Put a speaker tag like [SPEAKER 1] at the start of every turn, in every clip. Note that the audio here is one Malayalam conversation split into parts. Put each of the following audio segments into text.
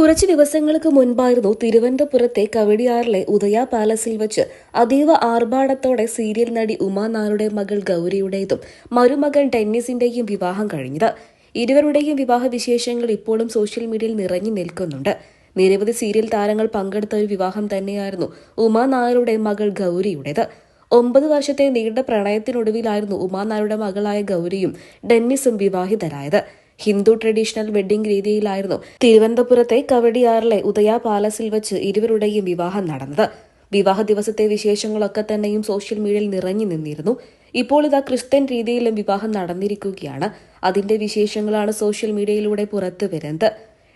[SPEAKER 1] കുറച്ച് ദിവസങ്ങൾക്ക് മുൻപായിരുന്നു തിരുവനന്തപുരത്തെ കവടിയാറിലെ ഉദയ പാലസിൽ വെച്ച് അതീവ ആർഭാടത്തോടെ സീരിയൽ നടി ഉമാനായരുടെ മകൾ ഗൗരിയുടേതും മരുമകൻ ടെന്നീസിന്റെയും വിവാഹം കഴിഞ്ഞത്. ഇരുവരുടെയും വിവാഹ വിശേഷങ്ങൾ ഇപ്പോഴും സോഷ്യൽ മീഡിയയിൽ നിറഞ്ഞു നിൽക്കുന്നുണ്ട്. നിരവധി സീരിയൽ താരങ്ങൾ പങ്കെടുത്ത ഒരു വിവാഹം തന്നെയായിരുന്നു ഉമാ നായരുടെ മകൾ ഗൗരിയുടേത്. ഒമ്പത് വർഷത്തെ നീണ്ട പ്രണയത്തിനൊടുവിലായിരുന്നു ഉമാ നായരുടെ മകളായ ഗൗരിയും ഡെന്നിസും വിവാഹിതരായത്. ഹിന്ദു ട്രഡീഷണൽ വെഡ്ഡിംഗ് രീതിയിലായിരുന്നു തിരുവനന്തപുരത്തെ കവടിയാറിലെ ഉദയ പാലസിൽ വെച്ച് ഇരുവരുടെയും വിവാഹം നടന്നത്. വിവാഹ ദിവസത്തെ വിശേഷങ്ങളൊക്കെ തന്നെയും സോഷ്യൽ മീഡിയയിൽ നിറഞ്ഞു നിന്നിരുന്നു. ഇപ്പോൾ ഇതാ ക്രിസ്ത്യൻ രീതിയിലും വിവാഹം നടന്നിരിക്കുകയാണ്. അതിന്റെ വിശേഷങ്ങളാണ് സോഷ്യൽ മീഡിയയിലൂടെ പുറത്തു വരുന്നത്.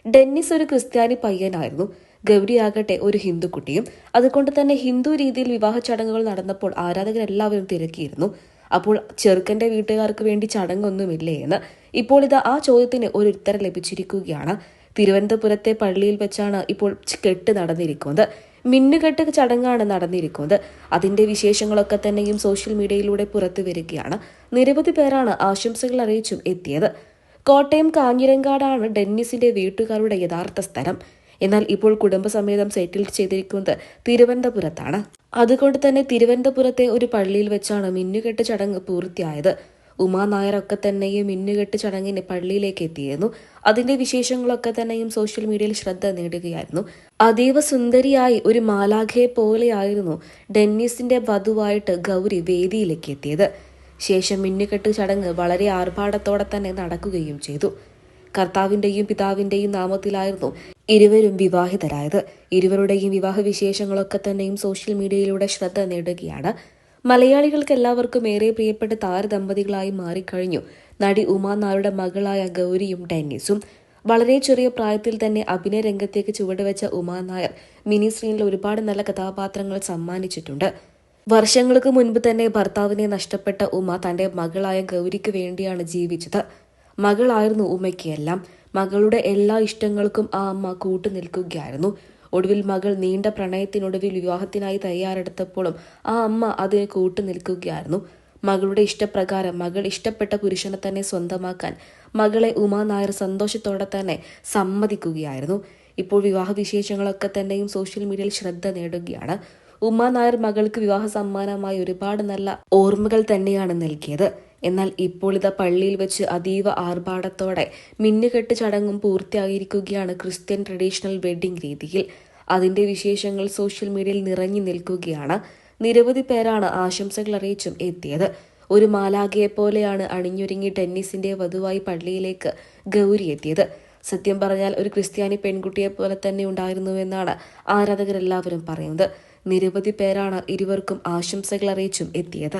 [SPEAKER 1] ഡെന്നിസ് ഒരു ക്രിസ്ത്യാനി പയ്യനായിരുന്നു. ഗൗരിയാകട്ടെ ഒരു ഹിന്ദു കുട്ടിയും അതുകൊണ്ട് തന്നെ ഹിന്ദു രീതിയിൽ വിവാഹ ചടങ്ങുകൾ നടന്നപ്പോൾ ആരാധകരെല്ലാവരും തിരക്കിയിരുന്നു. അപ്പോൾ ചെറുക്കന്റെ വീട്ടുകാർക്ക് വേണ്ടി ചടങ്ങൊന്നുമില്ലേ എന്ന് ഇപ്പോൾ ഇത് ആ ചോദ്യത്തിന് ഒരു ഉത്തരം ലഭിച്ചിരിക്കുകയാണ്. തിരുവനന്തപുരത്തെ പള്ളിയിൽ വെച്ചാണ് ഇപ്പോൾ കെട്ട് നടന്നിരിക്കുന്നത്. മിന്നുകെട്ട് ചടങ്ങാണ് നടന്നിരിക്കുന്നത്. അതിന്റെ വിശേഷങ്ങളൊക്കെ തന്നെയും സോഷ്യൽ മീഡിയയിലൂടെ പുറത്തു വരികയാണ്. നിരവധി പേരാണ് ആശംസകൾ അറിയിച്ചും എത്തിയത്. കോട്ടയം കാഞ്ഞിരങ്കാടാണ് ഡെന്നിസിന്റെ വീട്ടുകാരുടെ യഥാർത്ഥ സ്ഥലം. എന്നാൽ ഇപ്പോൾ കുടുംബസമേതം സെറ്റിൽ ചെയ്തിരിക്കുന്നത് തിരുവനന്തപുരത്താണ്. അതുകൊണ്ട് തന്നെ തിരുവനന്തപുരത്തെ ഒരു പള്ളിയിൽ വെച്ചാണ് മിന്നുകെട്ട് ചടങ്ങ് പൂർത്തിയായത്. ഉമാ നായരൊക്കെ തന്നെയും മിന്നുകെട്ട് ചടങ്ങിന് പള്ളിയിലേക്ക് എത്തിയിരുന്നു. അതിന്റെ വിശേഷങ്ങളൊക്കെ തന്നെയും സോഷ്യൽ മീഡിയയിൽ ശ്രദ്ധ നേടുകയായിരുന്നു. അതീവ സുന്ദരിയായി ഒരു മാലാഖയെ പോലെയായിരുന്നു ഡെന്നിസിന്റെ വധുവായിട്ട് ഗൗരി വേദിയിലേക്ക് എത്തിയത്. ശേഷം മിന്നുകെട്ട് ചടങ്ങ് വളരെ ആർഭാടത്തോടെ തന്നെ നടക്കുകയും ചെയ്തു. കർത്താവിന്റെയും പിതാവിന്റെയും നാമത്തിലായിരുന്നു ഇരുവരും വിവാഹിതരായത്. ഇരുവരുടെയും വിവാഹ വിശേഷങ്ങളൊക്കെ തന്നെയും സോഷ്യൽ മീഡിയയിലൂടെ ശ്രദ്ധ നേടുകയാണ്. മലയാളികൾക്ക് എല്ലാവർക്കും ഏറെ പ്രിയപ്പെട്ട താരദമ്പതികളായി മാറിക്കഴിഞ്ഞു. നടി ഉമാ നായരുടെ മകളായ ഗൗരിയും ഡെന്നിസും. വളരെ ചെറിയ പ്രായത്തിൽ തന്നെ അഭിനയ രംഗത്തേക്ക് ചുവടുവെച്ച ഉമാ നായർ മിനി സ്ക്രീനിൽ ഒരുപാട് നല്ല കഥാപാത്രങ്ങൾ സമ്മാനിച്ചിട്ടുണ്ട്. വർഷങ്ങൾക്ക് മുൻപ് തന്നെ ഭർത്താവിനെ നഷ്ടപ്പെട്ട ഉമ തന്റെ മകളായ ഗൗരിക്ക് വേണ്ടിയാണ് ജീവിച്ചത്. മകളായിരുന്നു ഉമ്മയ്ക്ക് എല്ലാം. മകളുടെ എല്ലാ ഇഷ്ടങ്ങൾക്കും ആ അമ്മ കൂട്ടു നിൽക്കുകയായിരുന്നു. ഒടുവിൽ മകൾ നീണ്ട പ്രണയത്തിനൊടുവിൽ വിവാഹത്തിനായി തയ്യാറെടുത്തപ്പോഴും ആ അമ്മ അതിന് കൂട്ടു നിൽക്കുകയായിരുന്നു. മകളുടെ ഇഷ്ടപ്രകാരം മകൾ ഇഷ്ടപ്പെട്ട പുരുഷനെ തന്നെ സ്വന്തമാക്കാൻ മകളെ ഉമാ നായർ സന്തോഷത്തോടെ തന്നെ സമ്മതിക്കുകയായിരുന്നു. ഇപ്പോൾ വിവാഹ വിശേഷങ്ങളൊക്കെ തന്നെയും സോഷ്യൽ മീഡിയയിൽ ശ്രദ്ധ നേടുകയാണ്. ഉമ്മ നായർ മകൾക്ക് വിവാഹ സമ്മാനമായി ഒരുപാട് നല്ല ഓർമ്മകൾ തന്നെയാണ് നൽകിയത്. എന്നാൽ ഇപ്പോൾ ഇത് പള്ളിയിൽ വെച്ച് അതീവ ആർഭാടത്തോടെ മിന്നുകെട്ട് ചടങ്ങും പൂർത്തിയായിരിക്കുകയാണ് ക്രിസ്ത്യൻ ട്രഡീഷണൽ വെഡ്ഡിംഗ് രീതിയിൽ. അതിന്റെ വിശേഷങ്ങൾ സോഷ്യൽ മീഡിയയിൽ നിറഞ്ഞു നിൽക്കുകയാണ്. നിരവധി പേരാണ് ആശംസകൾ അറിയിച്ചും എത്തിയത്. ഒരു മാലാഖയെ പോലെയാണ് അണിഞ്ഞൊരുങ്ങി ടെന്നീസിന്റെ വധുവായി പള്ളിയിലേക്ക് ഗൗരി എത്തിയത്. സത്യം പറഞ്ഞാൽ ഒരു ക്രിസ്ത്യാനി പെൺകുട്ടിയെ പോലെ തന്നെ ഉണ്ടായിരുന്നുവെന്നാണ് ആരാധകരെല്ലാവരും പറയുന്നത്. നിരവധി പേരാണ് ഇരുവർക്കും ആശംസകൾ അറിയിച്ചും എത്തിയത്.